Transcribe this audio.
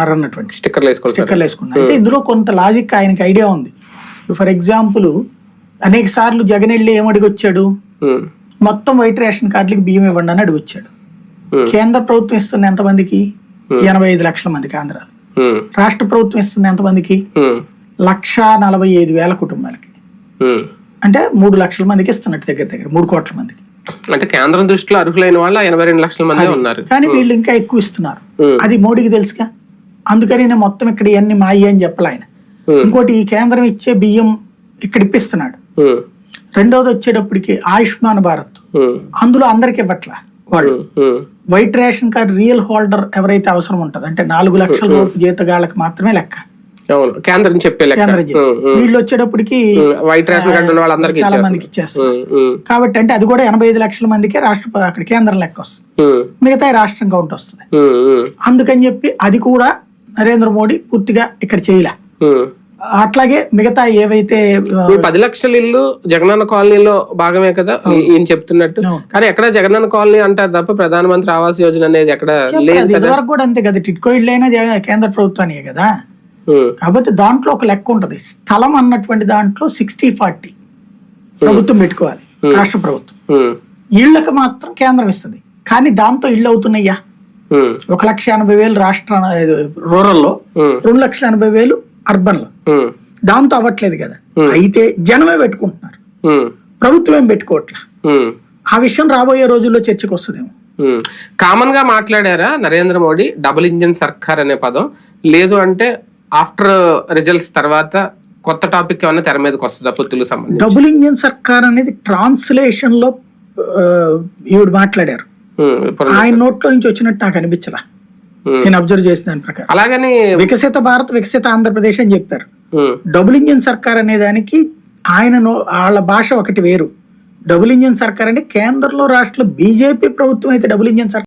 వేసుకుంటున్నారు అన్నటువంటి స్టిక్కర్లు వేసుకుంటారు స్టిక్కర్లు వేసుకుంటున్నారు అయితే ఇందులో కొంత లాజిక్ ఆయనకి ఐడియా ఉంది. ఫర్ ఎగ్జాంపుల్ అనేక సార్లు జగన్ వెళ్ళి ఏమడిగి వచ్చాడు ఉమ్, మొత్తం వైట్ రేషన్ కార్డులకి బియ్యం ఇవ్వండి అని అడిగి వచ్చాడు Hmm. కేంద్ర ప్రభుత్వం ఇస్తుంది ఎంతమందికి ఎనభై ఐదు లక్షల మందికి ఆంధ్రాలో. రాష్ట్ర ప్రభుత్వం ఇస్తుంది ఎంతమందికి లక్ష నలభై ఐదు వేల కుటుంబాలకి. అంటే మూడు లక్షల మందికి ఇస్తున్నట్టు దగ్గర దగ్గర మూడు కోట్ల మందికి. అంటే కేంద్రం దృష్టిలో అర్హులైన వాళ్ళు ఎనభై రెండు లక్షల మంది ఉన్నారు. కానీ వీళ్ళు ఇంకా ఎక్కువ ఇస్తున్నారు. Hmm. అది మోడీకి తెలుసుగా? అందుకని నేను మొత్తం ఇక్కడ ఇవన్నీ మాయి అని చెప్పలే ఆయన. ఇంకోటి ఈ కేంద్రం ఇచ్చే బియ్యం ఇక్కడ ఇప్పిస్తున్నాడు. రెండోది వచ్చేటప్పటికి ఆయుష్మాన్ భారత్. అందులో అందరికి ఇవ్వట్లా వాళ్ళు. White ration card real holder ఎవరైతే అవసరం ఉంటుంది అంటే నాలుగు లక్షల లోపు జీతగాళ్ళకి మాత్రమే లెక్క. కేంద్రం చెప్పే వీళ్ళు వచ్చేటప్పటికి వైట్ రేషన్ కార్డు వాళ్ళందరికీ చాలా. మందికి ఇచ్చేస్తారు కాబట్టి అంటే అది కూడా ఎనభై ఐదు లక్షల మందికే రాష్ట్ర అక్కడ కేంద్రం లెక్క వస్తుంది. మిగతా రాష్ట్రం కౌంట్ వస్తుంది. అందుకని చెప్పి అది కూడా నరేంద్ర మోడీ పూర్తిగా ఇక్కడ చేయలే. అట్లాగే మిగతా ఏవైతే పది లక్షల ఇల్లు జగనన్న కాలనీలో భాగమే కదా ఈయన చెప్తున్నట్టు. కానీ ఎక్కడ జగనన్న కాలనీ అంటారు తప్ప ప్రధానమంత్రి ఆవాస్ యోజన అనేది ఎక్కడ లేదు ఇదివరకు కూడా అంతే కదా. టిట్కో ఇళ్ళు అయినా కేంద్ర ప్రభుత్వానియే కదా. కాబట్టి దాంట్లో ఒక లెక్క ఉంటది. స్థలం అన్నటువంటి దాంట్లో సిక్స్టీ ఫార్టీ ప్రభుత్వం పెట్టుకోవాలి. రాష్ట్ర ప్రభుత్వం. ఉమ్, ఇళ్ళకి మాత్రం కేంద్రం ఇస్తుంది. కానీ దాంతో ఇళ్ళు అవుతున్నాయ్యా ఒక లక్ష ఎనభై వేలు రాష్ట్ర రూరల్లో రెండు లక్షల ఎనభై వేలు అర్బన్లో దాంతో అవ్వట్లేదు కదా. అయితే జనమే పెట్టుకుంటున్నారు. ప్రభుత్వం ఏం పెట్టుకోవట్లా. ఆ విషయం రాబోయే రోజుల్లో చర్చకు వస్తుందేమో. కామన్గా మాట్లాడారా నరేంద్ర మోడీ డబుల్ ఇంజిన్ సర్కార్ అనే పదం? లేదు అంటే ఆఫ్టర్ రిజల్ట్స్ తర్వాత కొత్త టాపిక్ ఏమైనా తెర మీదకి వస్తుందా పొత్తులకు సంబంధించి? డబుల్ ఇంజిన్ సర్కార్ అనేది ట్రాన్స్లేషన్లో ఈవిడ మాట్లాడారు. ఆయన నోట్లో నుంచి వచ్చినట్టు నాకు అనిపించలా. ఉమ్. నేను అబ్జర్వ్ చేసిన దాని ప్రకారం. అలాగని వికసిత భారత్ వికసిత ఆంధ్రప్రదేశ్ అని చెప్పారు. డబుల్ ఇంజిన్ సర్కార్ అనే దానికి ఆయన వాళ్ళ భాష ఒకటి వేరు. డబుల్ ఇంజిన్ సర్కార్ అంటే కేంద్రంలో రాష్ట్రంలో బీజేపీ ప్రభుత్వం అయితే డబుల్ ఇంజిన్ సర్కార్